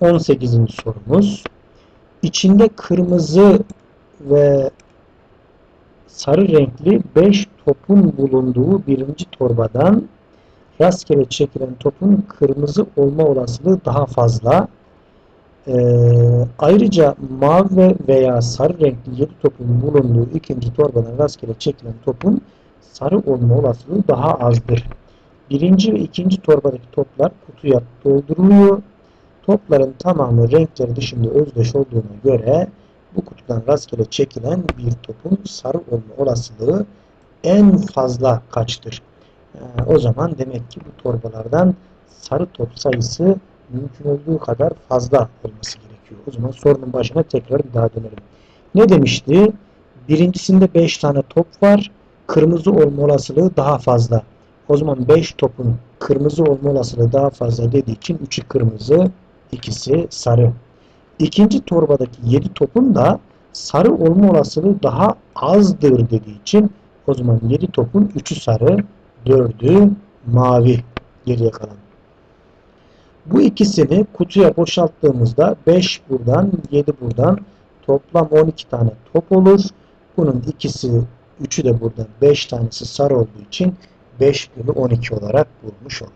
18. sorumuz. İçinde kırmızı ve sarı renkli 5 topun bulunduğu birinci torbadan rastgele çekilen topun kırmızı olma olasılığı daha fazla. Ee, ayrıca mavi ve veya sarı renkli 7 topun bulunduğu ikinci torbadan rastgele çekilen topun sarı olma olasılığı daha azdır. Birinci ve ikinci torbadaki toplar kutuya dolduruluyor. Topların tamamı renkleri dışında özdeş olduğuna göre bu kutudan rastgele çekilen bir topun sarı olma olasılığı en fazla kaçtır? Ee, o zaman demek ki bu torbalardan sarı top sayısı mümkün olduğu kadar fazla olması gerekiyor. O zaman sorunun başına tekrar bir daha dönelim. Ne demişti? Birincisinde 5 tane top var. Kırmızı olma olasılığı daha fazla. O zaman 5 topun kırmızı olma olasılığı daha fazla dediği için 3'ü kırmızı, ikisi sarı. İkinci torbadaki 7 topun da sarı olma olasılığı daha azdır dediği için o zaman 7 topun 3'ü sarı, 4'ü mavi geriye kalan. Bu ikisini kutuya boşalttığımızda 5 buradan 7 buradan toplam 12 tane top olur. Bunun ikisi 3'ü de buradan 5 tanesi sarı olduğu için 5 bölü 12 olarak bulmuş oluruz.